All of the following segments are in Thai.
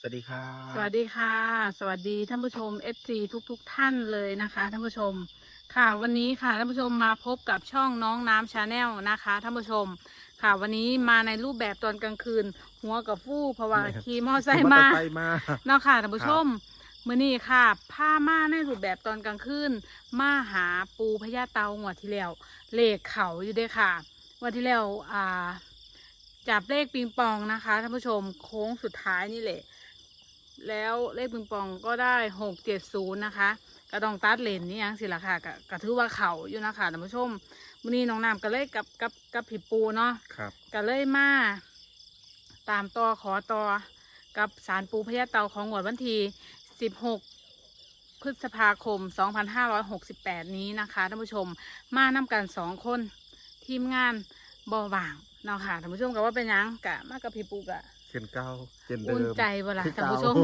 สวัสดีครับสวัสดีค่ะ สวัสดีท่านผู้ชม FC ทุกๆทท่านเลยนะคะท่านผู้ชม ค่ะวันนี้ค่ะท่านผู้ชมมาพบกับช่องน้องน้ำชาแนลนะคะท่านผู้ชม ค่ะวันนี้มาในรูปแบบตอนกลางคืน หัวกับฟู่เพราะว่าขี่มอไซค์มาขี่อเตอร์ไซค์มาเนาะค่ะท่านผู้ชมมื้อนี้ค่ะผ้ามาในรูปแบบตอนกลางคืนมาหาปูพญาเตางวดที่แล้วเลขเขาอยู่เด้อค่ะงวันที่แล้วอ่าจับเลขปิงปองนะคะท่านผู้ชมโค้งสุดท้ายนี่แหละ แล้วเลขปิงปองก็ได้หกเจ็ดศูนย์นะคะกระดองตัดเลนนี่ยังสิละค่ะกะกะถือว่าเขาอยู่นะคะท่านผู้ชมมื้อนี้น้องน้ำก็เลยกับกับกับผิปูเนาะครับก็เลยมาตามต่อขอต่อกับสารปูพญาเตาของงวดวันที่16พฤษภาคม 2568 นี้นะคะท่านผู้ชมมานำกันสองคนทีมงานบอว่างเนาะค่ะท่านผู้ชมก็ว่าเป็นหยังกะมากับพี่ปูกะ เช่นเก้าเช่นเดิมอุ่นใจบ่ล่ะคือท่านเก่ผู้ชม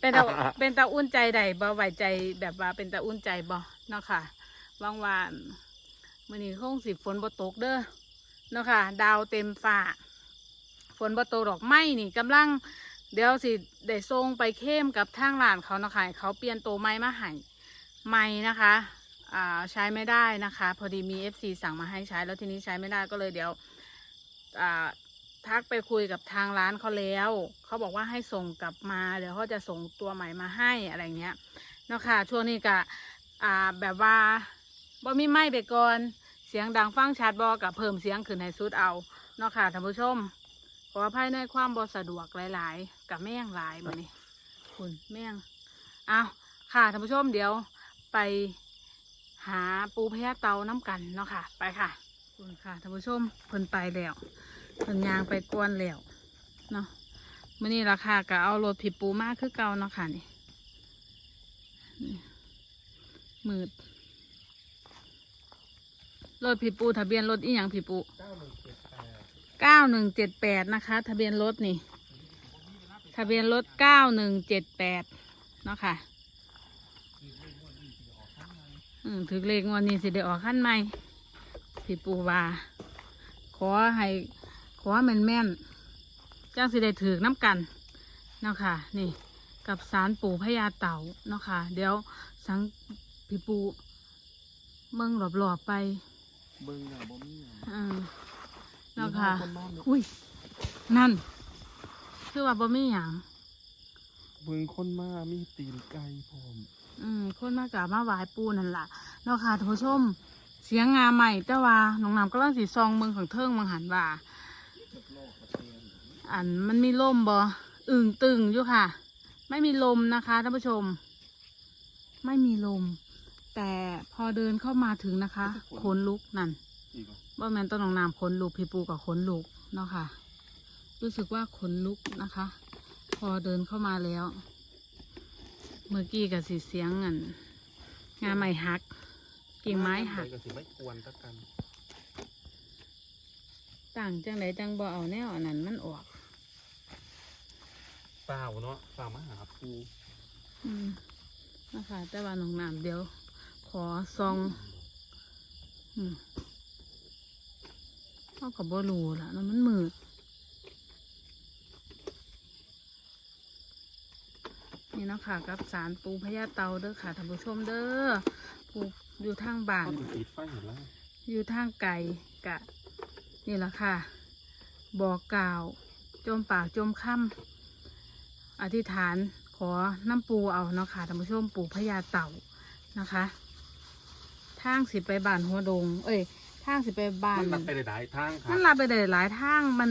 เป็นตาเป็นตาอุ่นใจใดบ่ไหวใจแบบว่าเป็นตาอุ่นใจบ่เนาะค่ะวางวานมื้อนี้คงสิฝนบ่ตกเด้อเนาะค่ะ ดาวเต็มฟ้า ฝนบ่ตกดอกไม้นี่กำลัง เดี๋ยวสิได้ส่งไปเข้มกับทางร้านเขาเนาะคะให้เขาเปลี่ยนตัวไม้มาให้ไม้นะคะอ่าใช้ไม่ได้นะคะ พอดีมี FC สั่งมาให้ใช้แล้วทีนี้ใช้ไม่ได้ก็เลยเดี๋ยวอ่า ทักไปคุยกับทางร้านเขาแล้ว เขาบอกว่าให้ส่งกลับมา เดี๋ยวเขาจะส่งตัวใหม่มาให้อะไรเงี้ยเนาะค่ะช่วงนี้ก็อ่าแบบว่าบ่มีไม่ไปก่อนเสียงดังฟังชัดบอกับเพิ่มเสียงขึ้นให้สุดเอาเนาะค่ะท่านผู้ชม ขออภัยในความบ่สะดวกหลาย ๆ กับแม่งหลายมือนี้คุณแม่งเอาค่ะท่านผู้ชมเดี๋ยวไปหาปูแพญาเตาน้ำกันเนาะค่ะ ไปค่ะคุณค่ะท่านผู้ชมเพิ่นไปแล้ว เพิ่นยางไปกวนแล้วเนาะมื่อนี้ราคาก็เอารถผิดปูมากคือเก่าเนาะค่ะนี่มืดรถผิดปูทะเบียนรถอีหยังผิดปูเก้าหนึ่งเจ็ดแปดนะคะ ทะเบียนรถนี่ ทะเบียนรถเก้าหนึ่งเจ็ดแปดเนาะค่ะถือเลขงวันนี้สิได้ออกขั้นใหม่ผิดปูว่าขอให้ ขอให้แม่นแม่นๆจ้างสิได้ถือน้ำกันเนาะค่ะ นี่ กับสารปู่พญาเต่าเนาะค่ะ เดี๋ยวสังพี่ปูเมืองหลอบๆไปเบิ้งอะบ่มีอะอืมเนาะค่ะมีคนมาเนี่ยอุ้ย นั่น คือว่าบ่มีหยังเบิ้งคนมามีตีนไก่พร้อมอืมคนมากราบมาไหว้ปูนั่นล่ะเนาะค่ะท่านผู้ชม เสียงงาใหม่แต่ว่าน้องน้ำก็ต้องสีซองเมืองของเทิงเมืองหันว่า อันมันมีลมบ่อึ่งตึงอยู่ค่ะ ไม่มีลมนะคะท่านผู้ชม ไม่มีลม แต่พอเดินเข้ามาถึงนะคะขนลุกนั่นอีกเหรอว่าแมนต้นของน้ำขนลุกพี่ปูกับขนลุกเนาะค่ะ รู้สึกว่าขนลุกนะคะ พอเดินเข้ามาแล้ว เมื่อกี้กับสีเสียงอันงาไม้หัก กิ่งไม้หักไปก็สิไม่กวนตะกันต่างจังไหนจังบ่เอาแนวอันนั้นมันออก เปล่าเนาะเปล่ามาหาปูอืมนะคะแต่ว่าน้องน้ำเดี๋ยว ขอซอง อืมเท่ากับบ่รูละเนาะมันมืดนี่เนาะค่ะกับสารปูพญาเตาเด้อค่ะท่านผู้ชมเด้อปูอยู่ทางบ้านก็ติดไฟเห็นแล้วอยู่ทางไกลกะ นี่แหละค่ะ บอกกล่าว จมปากจมค่ำ อธิษฐานขอน้ำปูเอาเนาะค่ะท่านผู้ชมปูพญาเต่านะคะทางสิไปบ้านหัวดง เอ้ยทางสิไปบ้านมันรับไปหลายๆทางครัมับนลาไปได้หลายทางมัน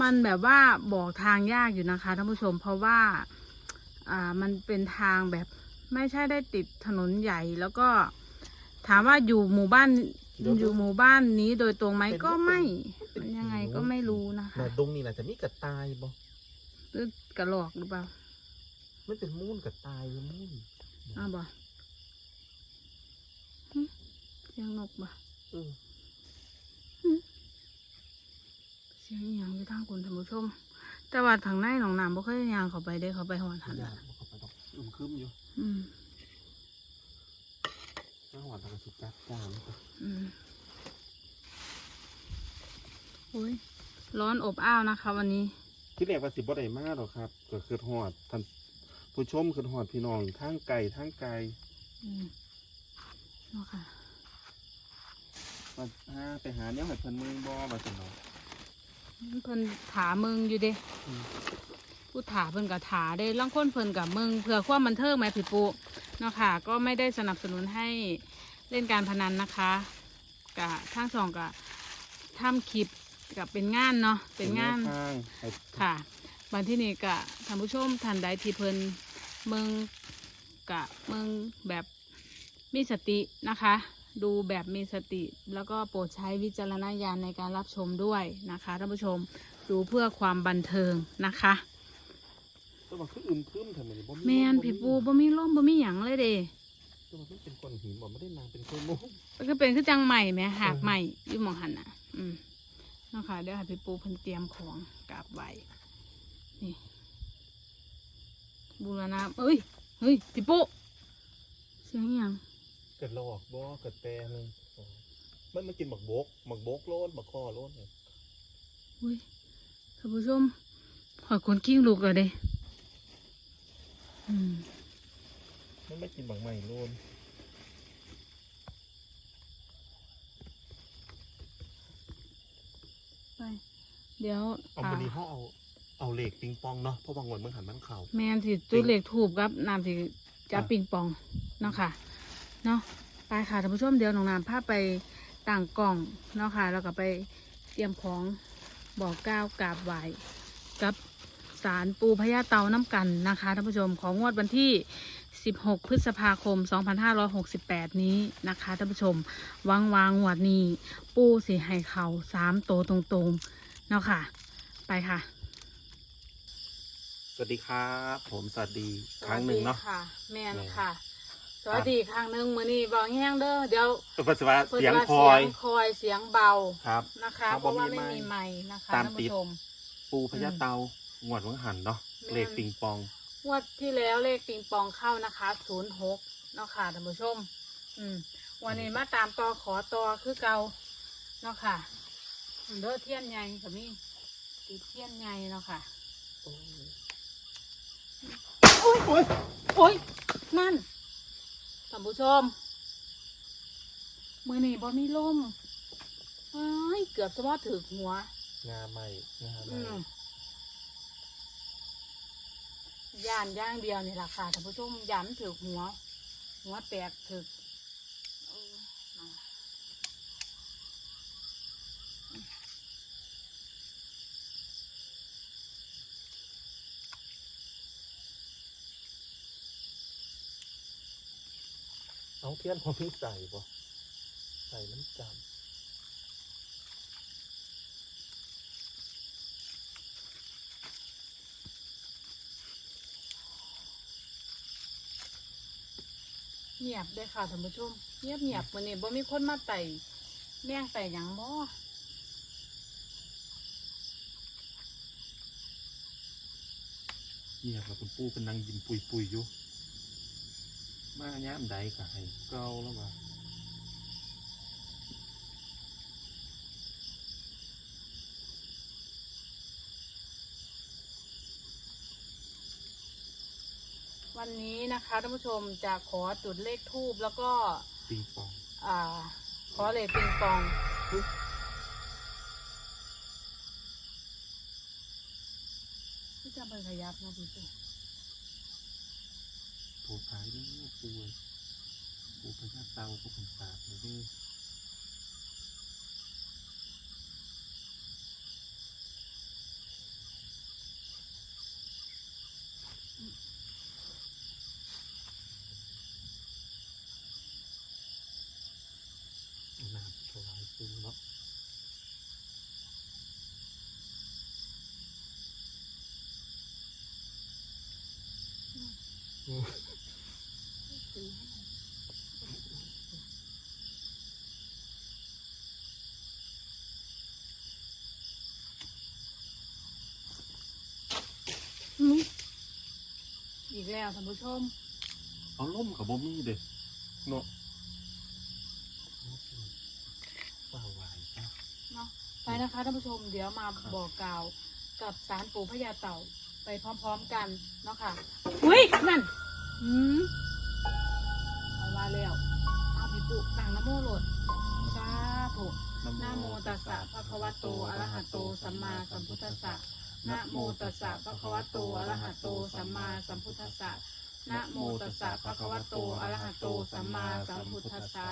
มันแบบว่าบอกทางยากอยู่นะคะท่านผู้ชมเพราะว่า อ่ามันเป็นทางแบบไม่ใช่ได้ติดถนนใหญ่แล้วก็ถามว่าอยู่หมู่บ้านอยู่หมู่บ้านนี้โดยตรงไหมก็ไม่มันยังไงก็ไม่รู้นะคะแต่ดงนี่น่ะจะมีกระต่ายบ่ หรือกระหลอกหรือเปล่ามันเป็นมูนกระต่ายอยู่มูนอ้าวบ่หึเสียงนกบ่เออเสียงอหย่างอยู่ทางคุณท่านผู้ชม แต่ว่าทางในหนองน้ำบ่เคยยางเข้าไปได้เขาไปหอดหันยาน่ะกบ่เข้าไปดอกอึมครึมอยู่อืมน้าหวานทางสุดจัดจ้านครับอืมโอ้ยร้อนอบอ้าวนะคะ วันนี้เจ ที่แรกว่าสิบ่ได้มาหรอกครับ ก็คือหอดท่านผู้ชมคือหอดพี่น้องทางไกลทางไกลอืมเนาะค่ะ มาหาไปหาเนี่ยให้เพิ่นเมืองบ่ว่าซั่นเนาะ เพิ่นถามึงอยู่เด้อืม ผู้ถาเพิ่นก็ถาได้ล่างคนเพิ่นกับมึงเพื่อความบันเทิงไหมพี่ปูเนาะค่ะ ก็ไม่ได้สนับสนุนให้เล่นการพนันนะคะกะทางสองกะทำคลิป กับเป็นงานเนาะเป็นงานแวทางให้ค่ะบางที่นี่กะท่านผู้ชมท่านใดที่เพิ่นเมืองกะเมืองแบบมีสตินะคะ ดูแบบมีสติ แล้วก็โปรดใช้วิจารณญาณในการรับชมด้วยนะคะท่านผู้ชมดูเพื่อความบันเทิงนะคะแต่ว่าคืออึมครึมทำไมบ่แมนผีปูบ่มีล่มบ่มีหยังเลยเด้แต่ว่ามันเป็นก้อนหินบ่ไม่ได้นางเป็นก้อนมุกมันก็เป็นคือจังใหม่แหม่หากใหม่อยู่หมองหันน่ะ อืม เนาะค่ะเดี๋ยวให้พี่ปูเพิ่นเตรียมของกราบไหว้นี่บูรณะเอ้ยเฮ้ยพี่ปูเสียงอิหยังเกิดหลอกบ่เกิดแปรนึงมันมากินบักบกบักบกโลนบักคอโลนอุ้ยท่านผู้ชมหอยคนกิ้งลูกเลยเด้อืมมันไม่กินบักใหม่โลน ไปเดี๋ยวเอาอ่าวันนี้เขาเอาเอาเหล็กปิงปองเนาะเพราะบางวันเมื่อหันมันเข่าแมนสิจุดเหล็กถูกครับน้ำสิจับอะปิงปองเนาะค่ะเนาะไปค่ะท่านผู้ชมเดี๋ยวน้องน้ำพาไปต่างกล่องเนาะค่ะแล้วก็ไปเตรียมของบอกกล่าวกราบไหวกับสารปูพญาเตาน้ำกันนะคะท่านผู้ชมของงวดวันที่ 16 พฤษภาคม 2568 นี้นะคะท่านผู้ชมวางวางงวดนี้ ปูสีให้เขาสามโตวตรงๆ เนาะค่ะ ไปค่ะ สวัสดีครับ ผมสวัสดีครั้งหนึ่งเนาะสวัสดีค่ะ แมนแม่นค่ะ สวัสดีครั้งหนึ่งมื้อนี้บอกแห้งเด้อเดี๋ยวเออปัสสาวะพิ่นเสียงว่าคอยเสียงคอยเสียงเบาครับนะคะครับเพราะว่าบ่มีไม่ไมค์มีไม้นะคะตามท่านติดผู้ชม ปูพญาเตางวดวังหันเนาะแม่นเหล็กปิงปอง งวดที่แล้วเลขปิงปองเข้านะคะศูนย์หกเนาะค่ะท่านผู้ชม อืม วันนี้มาตามต่อขอต่อคือเก่าเนาะค่ะเด้อเทียนใหญ่กับนี่ติดเทียนใหญ่เนาะค่ะโอ้ยโอ้ยโอ้ยนั่นท่านผู้ชม มือนี่บ่มีลมเอ้ยเกือบสะว่าถือหัว งาใหม่งาใหอืม่ม ย่านย่างเดียวนี่ราคาท่านผู้ชมย้ำถือหัว หัวแตกถือเออเนาเอาเทียนพอพี่ใส่บ่ใส่น้ำจำ เงียบได้ค่ะท่านผู้ชมเงียบเงียบวันนี้บ่มีคนมาไต่แม่งไต่หยังบ่เงียบแล้วคุณปูเป็นนางยิมปุยปุยอยู่ มาย่ามใดก็ให้เกาแล้วว่า วันนี้นะคะท่านผู้ชมจะขอจุดเลขทูบแล้วก็ปิงปองอ่า ขอเลขปิงปองที่จะไปขยับนะพี่ปูโทรท้ายเด้อปูเอ้ยปูพญาเตาปูขันสาบเลยเด้อน้ำถวายปูเนาะอืม อืม อีกแล้วท่านผู้ชมเอาล่มกับบ่มีเด้เนาะป่าไหวจ้ะเนาะไปนะคะท่านผู้ชมเดี๋ยวมาบอกกล่าวกับสารปู่พญาเต่าไปพร้อมๆกันเนาะค่ะอุ้ยนั่นอืมเอาว่าแล้วเอาพี่ปู่ต่างนะโมโหลดสาธุนะโมตัสสะภะคะวะโตอะระหะโตสัมมาสัมพุทธัสสะ นะโมตัสสะภะคะวะโตอะระหะโตสัมมาสัมพุทธัสสะนะโมตัสสะภะคะวะโตอะระหะโตสัมมาสัมพุทธัสสะ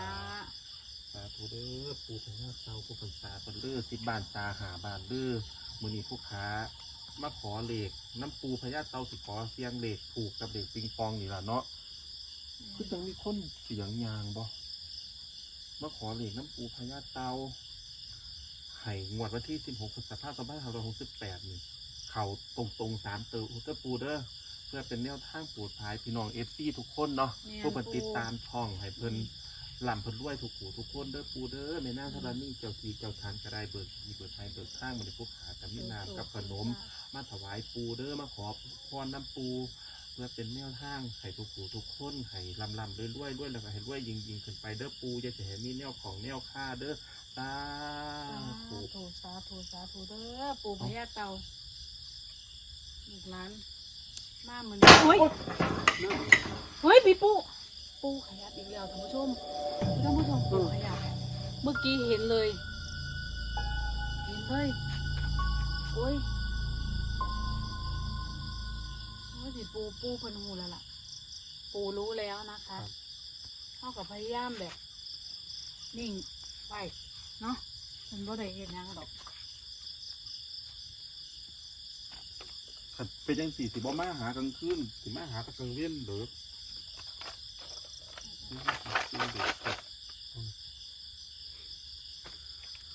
สาธุเด้อปูพญาเตาผู้พันษาคนเด้อสิบบานซาหาบานเด้อมือนี้ผู้ค้ามาขอเหล็กน้ำปูพญาเตาสิขอเสียงเหล็กผูกกับเหล็กปิงปองนี่ล่ะเนาะคือจังมีคนเสียงยางบ่มาขอเหล็กน้ำปูพญาเตาให้งวดวันที่สิบหกพฤษภาคมสองพัน ห้าร้อยหกสิบแปดนี่เข่าตรงตรงๆสามเตออุตปูเด้อเพื่อเป็นแนวทางปูดพายพี่น้องเอฟซีทุกคนเนาะแม่น ผู้ปฏิดปู่ตามช่องให้เพิ่นลำเพิ่นรวยทุกหูทุกคนเด้อปูเด้อในหน้าธรณีเจ้าทีเจ้าทานกระไดเบิกทีเบิกไทยเบิกข้างมันในพวกขากับมินามกับขนม มาถวายปูเด้อมาขอพรน้ำปู เพื่อเป็นแนวทางให้ทุกหูทุกคนให้ลำลำรวยๆด้วยแล้วก็ให้รวยยิงยิงๆขึ้นไปเด้อปูจะเห็นมีแนวของแนวค่าเด้อสาสาธุ ธุสาธุสาธุเด้อปู่พญาเต่า ลูกหลานมาเหมือนเฮ้ยเฮ้ยพี่ปู่ปู่ขยับอีกแล้วท่านผู้ชมท่านผู้ชมปู่ขยับเมื่อกี้เห็นเลย เห็นเลยโอ้ยโอ้ยพี่ปู่ปู่เพิ่นหูแล้วล่ะ ปู่รู้แล้วนะคะเท่ากับพยายามแบบ นิ่งไปเนาะมันบ่ได้เห็นยังดอก คันเป็นยังสี่สิบ่มาหากลางคืนสิมาหาแตะกลางเว้นเด้อ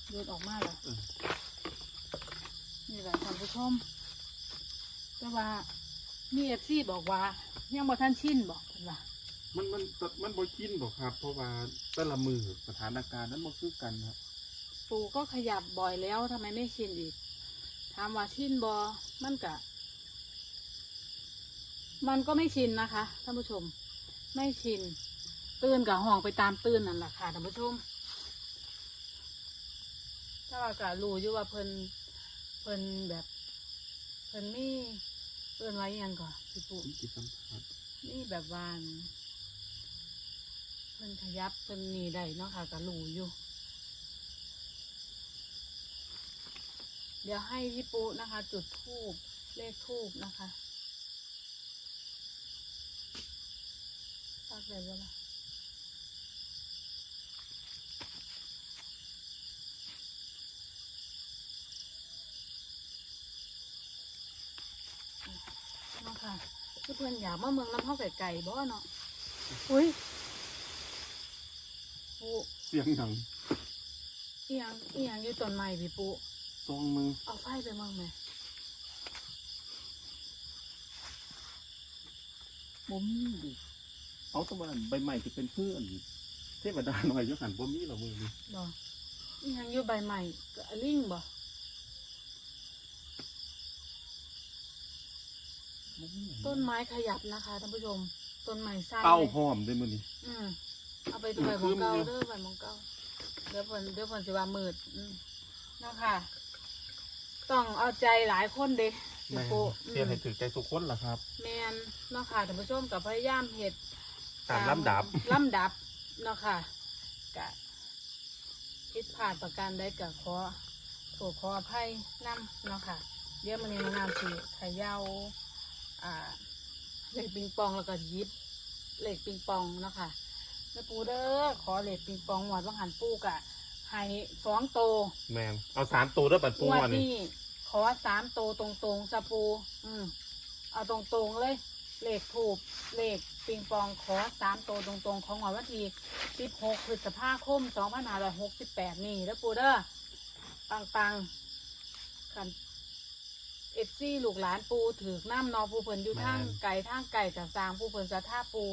เดินออกมาเหรอเออนี่แหละท่านผู้ชมแต่ว่ามีเอฟซีบอกว่า ยังบ่ท่านชินบอกเพิ่นว่ามันมันมันบ่กินบ่ครับ เพราะว่าแต่ละมือสถานการณ์นั้นบ่คือกันครับปู่ก็ขยับบ่อยแล้วทำไมไม่ชินอีก ถามว่าชินบอมันกะ มันก็ไม่ชินนะคะท่านผู้ชม ไม่ชิน ตื่นกับห้องไปตามตื่นนั่นแหละค่ะท่านผู้ชม ถ้าว่ากะรู้อยู่ว่าเพิ่นเพิ่นแบบ เพิ่นมีเพิ่นไว้อิหยังก่อนพี่ปู่ผมสิสัมผัสนี่แบบวาอันเพิ่นขยับเพิ่นนี่ได้เนาะค่ะกะรู้อยู่ เดี๋ยวให้พี่ปุ๊นะคะ จุดทูบเลขทูบนะคะ ตักเลยว่าล่ะเนาะค่ะคือเพื่อนอยากมาเมืองน้ำเข้าไก่ๆบ่เนาะอุ้ยปุ๊เสียงหนังเอียงเอียงอยู่ต้นไม้พี่ปุ๊ซองมือเอาไฟไปมั่งไหมบ่มีดิ เอาแตะวันใบใหม่ที่เป็นเพื่อนเทวดาหน่อยอยู่หันบ่มีหรอกมือนี้บ่อีหยังอยู่ใบใหม่ก็อลิงบ่บ่มีหยังต้นไม้ขยับนะคะท่านผู้ชม ต้นไม้สร้างเต้าเลยหอมเด้อมื้อนี้อืมเอาไปตัวใบมองเก่าคือมันเด้อใบมองเก่าเดี๋ยวผลเดี๋ยวผลสิว่ามืดอืมเนาะค่ะ ต้องเอาใจหลายคนเด้แม่พี่ปุ๊เทียนให้ถือใจทุกคนล่ะครับ แมนเนาะค่ะท่านผู้ชมกับพยายามเห็ด ตามลำดับ ลำดับเนาะค่ะกะผิดพลาดประการใดก็ขอโทษขออภัยนำเนาะค่ะ เดี๋ยวมันนี้มานำสิเขย่าอ่าเหล็กปิงปองแล้วก็หยิบเหล็กปิงปองเนาะค่ะแม่ปูเด้อขอเหล็กปิงปองหวดว่างหันปูกะให้สองโตแมงเอาสามตัวเด้อปัดปูงวดอันนี้นี้ขอสามโตตรงๆสะปู อืมเอาตรงๆเลย เลขถูกเลข ปิงปองขอสามโตตรงๆ ของวันที่สิบหกพฤษภาคมสองพันห้าร้อยหกสิบแปดนี่แล้วปูเด้อปังปังๆกันเอฟซีลูกหลานปูถือน้ำนอปูเพิ่นอยู่ทางไก่ทางไก่จะสร้างปูเพิ่นจะท่าปู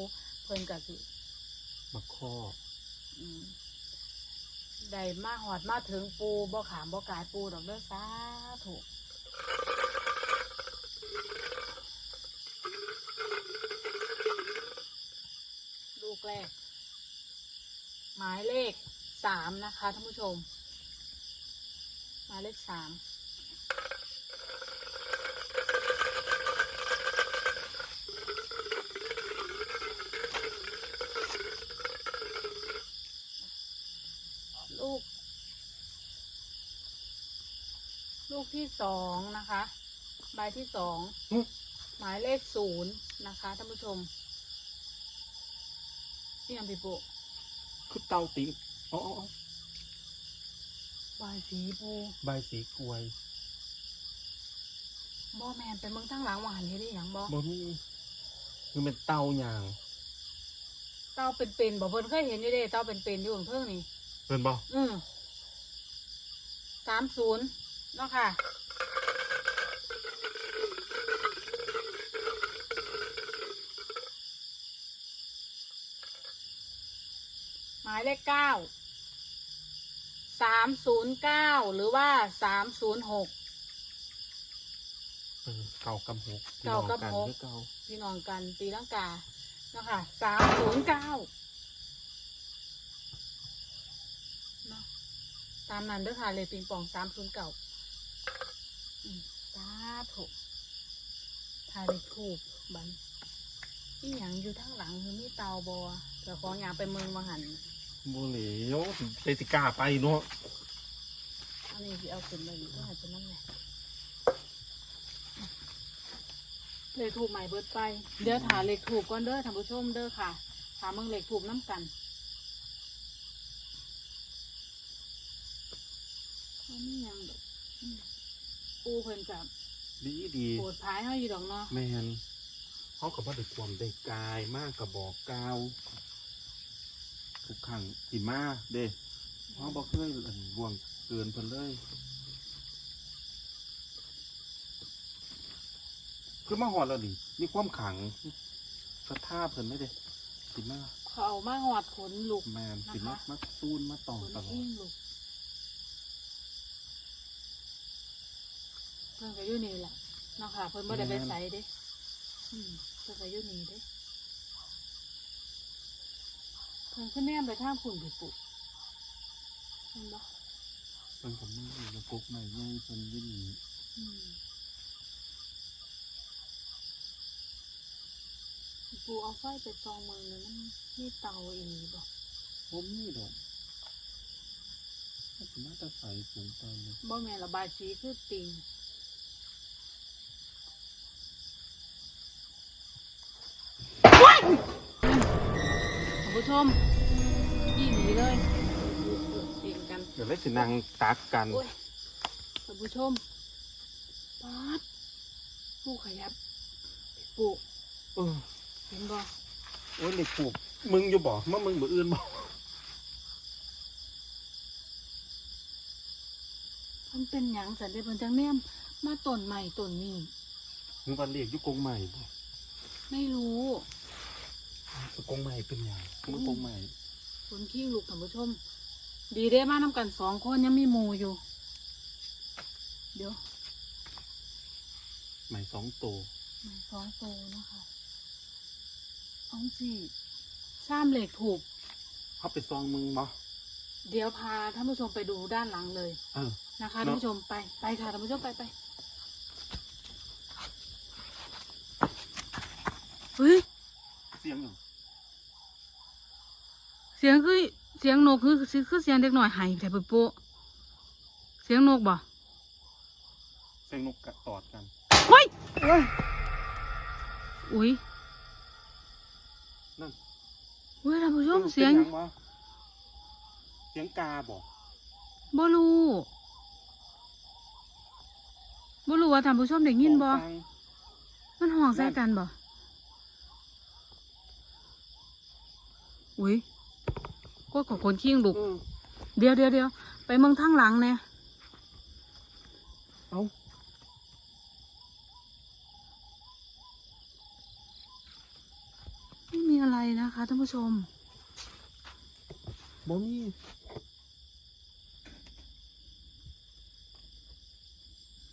เพิ่นกะสิมาข้ออืมได้มาหอดมาถึงปูบ่ขามบ่กายปูดอกเด้อสาถูกลูก แรก หมายเลขสามนะคะท่านผู้ชม หมายเลขสามลูก ลูกที่สองนะคะ ใบที่สอง หมายเลขศูนย์นะคะท่านผู้ชม นี่ยังพี่ปุคือเตาติงอ๋ออ๋ออ๋อใบสีปูใบสีกล้วยบ่แมนเป็นเมืองทั้งหลังหวานเฮ็ดได้หยังบ่บ่มีคือเป็นเตาอย่างเต้าเป็นๆบ่เพิ่นเคยเห็นอยู่เด้เต้าเป็นๆอยู่ของเพิ่งนี่ เป็นบ่อืมสามศูนย์เนาะค่ะ หมาย เลขเก้าสามศูนย์เก้าหรือว่าสามศูนย์หก เออเก่ากับหกเก่ากับหกพี่น้องนคือเก่าพี่น้องกันตีลังกาเนาะค่ะสามศูนย์เก้าเนาะตามนั้นเด้อค่ะเลยปิงปองสามศูนย์เก้าสาธุถ่ายเลขถูกบันอีหยังอยู่ทั้งหลังคือมีเตาบอเดี๋ยวของอยางไปเมืองมาหัน บ่เหลวเตสิกล้าไปเนาะอันนี้ที่เอาขึ้นไปนี่ก็ใหายเป็นนั่นแหละเลขถูกใหม่เบิดไป เดี๋ยวถาเลขถูกก่อนเด้อท่านผู้ชมเด้อค่ะถามเมืองเลขถูกน้ำกันอันนี้ยังดอกอืมปูเพิ่นกับดีดีโปวดพายเฮาอยู่ดอกเนาะ แมนเขากับว่าได้ความได้กายมากกับบอกกล่าว ทุกครั้งสิมาเด้เขาบอกเคยเอิ่นบ่วงเกินเพิ่นเลย คือมาหอดแล้วดิมีความขังสภาพเพิ่นไม่ได้สิมาเขาเอามาหอดขนลูกแมนสิมามาซูนมาตองขนตลออิ้ดงลูกเพิ่นก็อยู่นี่แหละเนาะค่ะเพิ่นบ่ได้ไปใส่เด้อืมเพิ่นก็อยู่นี่เด้ เพิ่นขึ้นแนมไปทางคุณพี่ปุเห็นบ่เพิ่นกับมือแล้วกกใหม่ใหญ่เพิ่นอยืนหนีอืมพี่ปูเอาไฟไปซองมือเลยมันมีเตาอีหลีบ่ผมนี่ดอกมันสิมาแตะใสสูงไปเลยบ่แม่นระบายสีคือติงท่าน ผู้ชมยี่หลีเลยติงกันเดี๋ยวเลยสินั่งตักกันโอ้ยท่านผู้ชมปาดปูขยับปูเออเห็นบ่โอ้ยเล็กผูกมึงอยู่บ่เมื่อมึงบ่อื่นบ่มันเป็นหยังสันเดเพิ่นจังแนมมาต้นใหม่ต้นนี้มึงวันเรียกอยู่กงใหม่บ่ไม่รู้ กงใหม่เป็นหยังมึงกงใหม่คนขี้ลูกท่านผู้ชม ดีได้มานํกันสองคนยังมีหมูอยู่ เดี๋ยวใหม่สองโตวหมาสองโตนะคะเอาสิซ้ำเหล็กถูกเขาไปซองมึงบ่เดี๋ยวพาท่านผู้ชมไปดูด้านหลังเลยเออนะคะเนท่านอะผู้ชมไปไปค่ะท่านผู้ชมไปไปเฮ้ยเสียงหยังเสียงคือเสียงนกคือคือคือเสียงเด็กหน่อยหายแต่ปุ๊บปุ๊เสียงนกบ่เสียงนกกระตอดกันเฮ้ยอุ้ยนั่นเฮ้ยท่านผู้ชมออเสียงป็นหบ่เสียงกาบ่บ่รู้บ่รู้ว่าท่านผู้ชมได้ยินบ่ของฟังมันห้องใส่กันบ่อุ้ย ก็ขอคนขี้งลูกเออเดี๋ยวเดี๋ยวเดี๋ยวไปเมืองทางหลังเนี่ยเอาไม่มีอะไรนะคะท่านผู้ชม บ่มี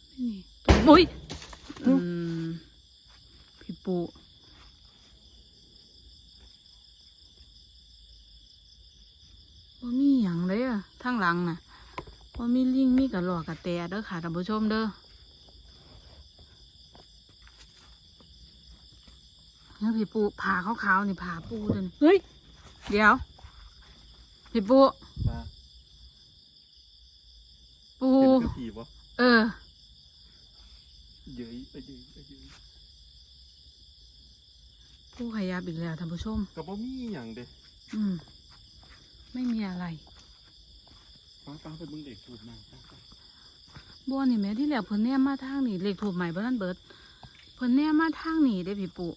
ไม่มีตัวบุยอืมพี่ปูว่ามีอย่างเลยอะทางหลังน่ะว่ามีลิงมีกระหลอกกระแตเด้อค่ะท่านผู้ชมเด้อเนี่ยพี่ปูผ่าขาวๆนี่ผ่าปูเดินเฮ้ย เดี๋ยวพี่ปูปลาปูเป็นคือผีบ่เออเย้ยเอ้ยเย้ยเอ้ยเย้ยผู้ขยับอีกแล้วท่านผู้ชมก็บ่มีหยังเด้อืม ไม่มีอะไร ป้าป้าไปเบิ่งเด็กถูกมาป้าป้าบัวนี่แม่ที่แล้วเพิ่นแนมมาทางนี่เลขถูกใหม่บ่ทันเบิดเพิ่นแนมมาทางนี่เด้พี่ปุ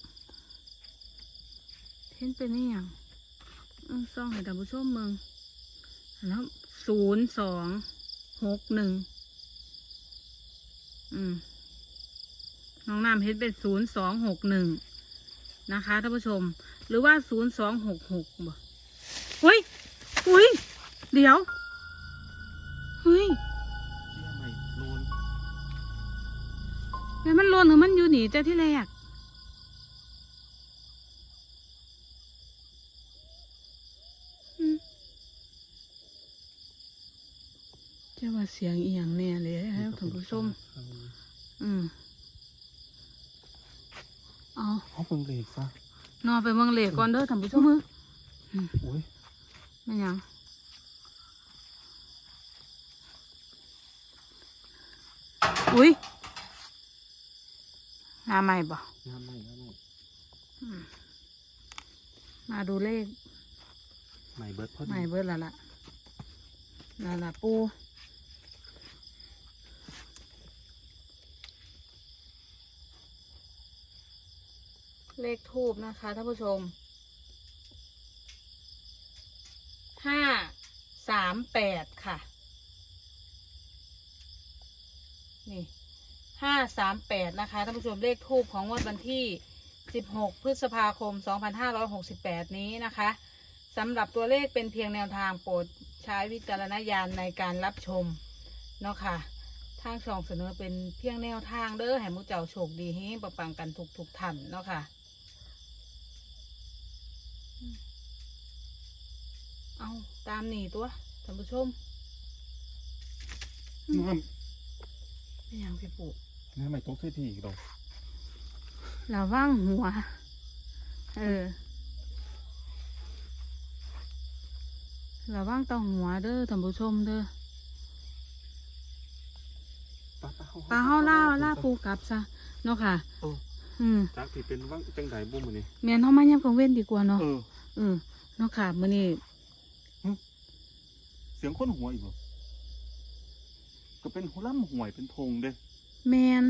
เห็นเป็นนี่ยังอืมซ่องให้ท่านผู้ชมเมืองแล้วศูนย์สองหกหนึ่งอืมน้องน้ำเห็นเป็นศูนย์สองหกหนึ่งนะคะท่านผู้ชม หรือว่าศูนย์สองหกหกบ่เฮ้ยอุ้ยเดี๋ยว แม่มันหล่นหรือมันอยู่หนีแต่ที่แรกอืมจะว่าเสียงอีหยังแน่เลยครับท่านผู้ชมอืมเอาเขาเบิ่งเด็กซะนอนไปเมืองเหล็กก่อนเด้อท่านผู้ชมมือโอ้ยไม่นหยังอุ้ย หน้าใหม่บ่งามใหม่งามใหม่มาดูเลข ใหม่เบิดพอใหดีม่เบิดและละนั่นละปูเลขทูบนะคะท่านผู้ชม ห้า สามแปดค่ะ นี่ ห้าสามแปดนะคะท่านผู้ชมเลขทูบของงวดวันที่สิบหกพฤษภาคมสองพันห้าร้อยหกสิบแปดนี้นะคะสำหรับตัวเลขเป็นเพียงแนวทางโปรดใช้วิจารณญาณในการรับชมเนาะค่ะทางช่องเสนอเป็นเพียงแนวทางเด้อให้หมูเจ้าโชคดีเฮงปังปังๆกันทุกทุกๆท่านเนาะค่ะอืมเอาตามนี่ตัวท่านผู้ชมงามไม่ยังพี่ปู่งา มใหม่ตกเศรษฐีอีกดอกระว่างหัว เออระว่างต้องหัวเด้อท่านผู้ชมเด้อป้าป้าปลาเฮาล่าล่าปูกลับซะเนาะค่ะ เอออืมจักที่เป็นว่างจังไดบุ้มอนี่แม่นเฮามาย่ำกลางเว้นดีกว่าเนาะเออเออเนาะค่ะมื้อนี้เสียงคนหัวอีกบ่ก็เป็นหัวล่ำห่วยเป็นธงเด้ แมน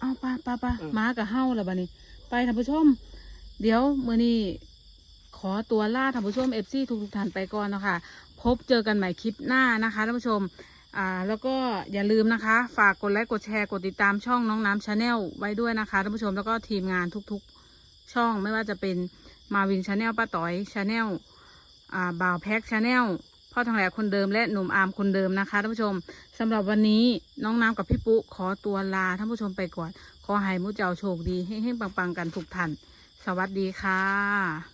เอาไปไปไปเออมากับเฮาแล้วบัดนี้ ไปท่านผู้ชม เดี๋ยวมื้อนี้ขอตัวล่าท่านผู้ชม FC ทุกทุกๆท่านไปก่อนเนาะค่ะพบเจอกันใหม่คลิปหน้านะคะท่านผู้ชม อ่า แล้วก็อย่าลืมนะคะ ฝากกดไลค์กดแชร์กดติดตามช่องน้องน้ำชาแนลไว้ด้วยนะคะท่านผู้ชมแล้วก็ทีมงานทุกๆช่องไม่ว่าจะเป็นมาวินชาแนลป้าต๋อยชาแนลอ่าบ่าวแพ็กชาแนล พ่อทองแหลคนเดิมและหนุ่มอาร์มคนเดิมนะคะท่านผู้ชมสำหรับวันนี้น้องน้ำกับพี่ปุ๊ขอตัวลาท่านผู้ชมไปก่อน ขอให้มุเจ้าโชคดีให้ปังๆกันทุกท่านสวัสดีค่ะ